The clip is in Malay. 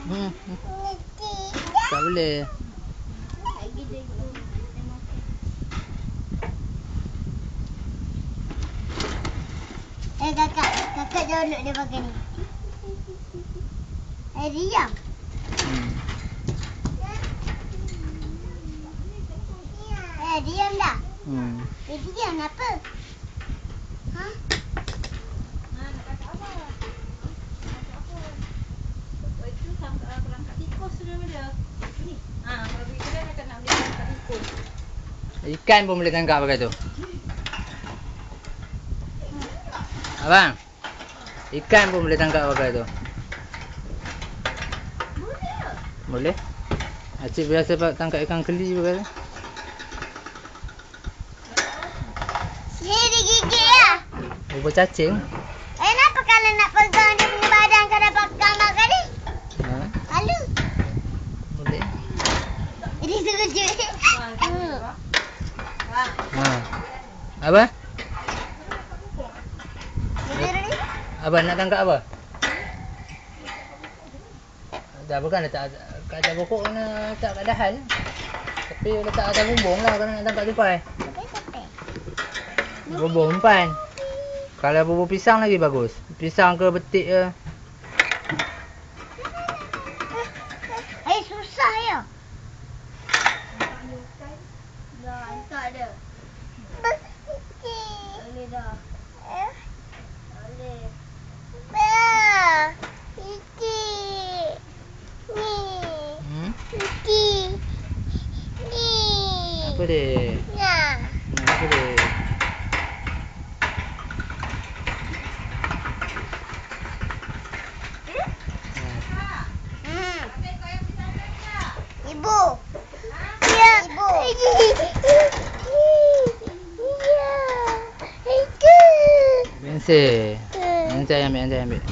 Hmm. Tak boleh. Eh kakak, kakak duduk dia pakai ni. Eh diam. Hmm. Eh diam dah. Hmm. Eh diam apa? Ha? Ikan pun boleh tangkap pakai tu. Abang. Ikan pun boleh tangkap pakai tu. Boleh. Acik biasa pak tangkap ikan keli pakai tu. Dia digigit ya. Ubah cacing. Ha. Apa? Abang nak tangkap apa? Dah bukan letak kat atas pokok kena letak kat dahan. Tapi letak atas bumbung lah kalau nak tangkap tupai. Bumbung umpan. Kalau bubur pisang lagi bagus. Pisang ke betik ke. Eh susah ya. Dia. Boleh dah. Boleh. Ba. Iki. Ni. Hmm? Iki. Ni. Apa dia? 对，安在那边，在那边。